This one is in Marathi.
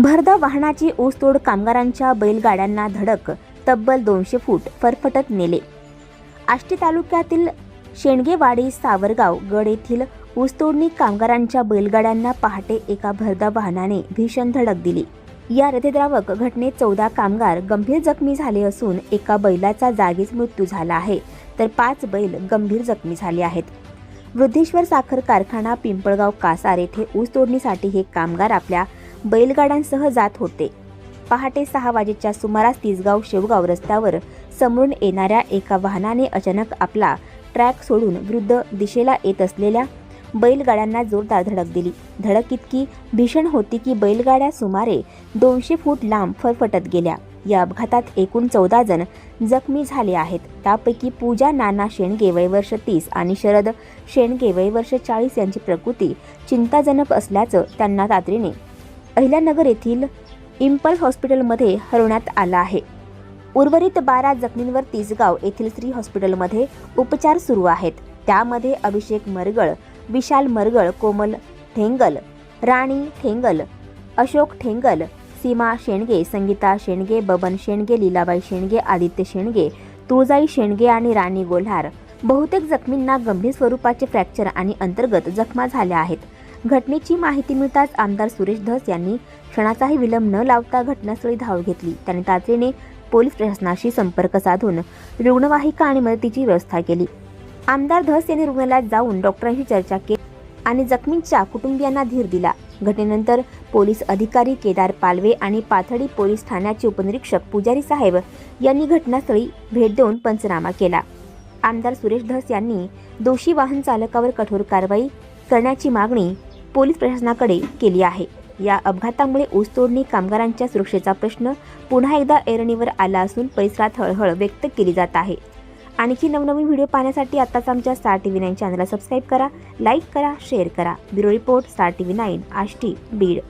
भरधाव वाहनाची ऊसतोड कामगारांच्या बैलगाड्यांना धडक तब्बल दोनशे फूट फरफटत नेले. आष्टी तालुक्यातील शेणगेवाडी सावरगाव गड येथील ऊसतोडणी कामगारांच्या बैलगाड्यांना पहाटे एका भरधाव वाहनाने भीषण धडक दिली. या रथद्रावक घटनेत चौदा कामगार गंभीर जखमी झाले असून एका बैलाचा जागीच मृत्यू झाला आहे तर पाच बैल गंभीर जखमी झाले आहेत. वृद्धेश्वर साखर कारखाना पिंपळगाव कासार येथे ऊसतोडणीसाठी हे कामगार आपल्या बैलगाड्यांसह जात होते. पहाटे सहा वाजेच्या सुमारास तिसगाव शेवगाव रस्त्यावर समोरून येणाऱ्या एका वाहनाने अचानक आपला ट्रॅक सोडून विरुद्ध दिशेला येत असलेल्या बैलगाड्यांना जोरदार धडक दिली. धडक इतकी भीषण होती की बैलगाड्या सुमारे दोनशे फूट लांब फरफटत गेल्या. या अपघातात एकूण चौदा जण जखमी झाले आहेत. त्यापैकी पूजा नाना शेणगे वय वर्ष तीस आणि शरद शेणगे वय वर्ष चाळीस यांची प्रकृती चिंताजनक असल्याचं त्यांना तातडीने अहिल्यानगर येथील इम्पल्स हॉस्पिटलमध्ये हरवण्यात आला आहे. उर्वरित बारा जखमींवर तिसगाव येथील श्री हॉस्पिटलमध्ये उपचार सुरू आहेत. त्यामध्ये अभिषेक मरगळ विशाल मरगळ कोमल ठेंगल राणी ठेंगल अशोक ठेंगल सीमा शेणगे संगीता शेणगे बबन शेणगे लीलाबाई शेणगे आदित्य शेणगे तुळजाई शेणगे आणि राणी गोल्हार. बहुतेक जखमींना गंभीर स्वरूपाचे फ्रॅक्चर आणि अंतर्गत जखमा झाल्या आहेत. घटनेची माहिती मिळताच आमदार सुरेश धस यांनी क्षणाचाही विलंब न लावता घटनास्थळी धाव घेतली. त्यांनी तातडीने पोलीस प्रशासनाशी संपर्क साधून रुग्णवाहिका आणि मदतीची व्यवस्था केली. आमदार धस यांनी रुग्णालयात जाऊन डॉक्टरांशी चर्चा केली आणि जखमींच्या कुटुंबियांना धीर दिला. घटनेनंतर पोलीस अधिकारी केदार पालवे आणि पाथडी पोलीस ठाण्याचे उपनिरीक्षक पुजारी साहेब यांनी घटनास्थळी भेट देऊन पंचनामा केला. आमदार सुरेश धस यांनी दोषी वाहन चालकावर कठोर कारवाई करण्याची मागणी पोलीस प्रशासनाकडे केली आहे. या अपघातामुळे ऊसतोडणी कामगारांच्या सुरक्षेचा प्रश्न पुन्हा एकदा ऐरणीवर आला असून परिसरात हळहळ व्यक्त केली जात आहे. आणखी नवनवीन व्हिडिओ पाहण्यासाठी आताच आमच्या स्टार टी व्ही नाईन चॅनलला सबस्क्राईब करा लाईक करा शेअर करा. Bureau report Star T V nine Ashti Beed.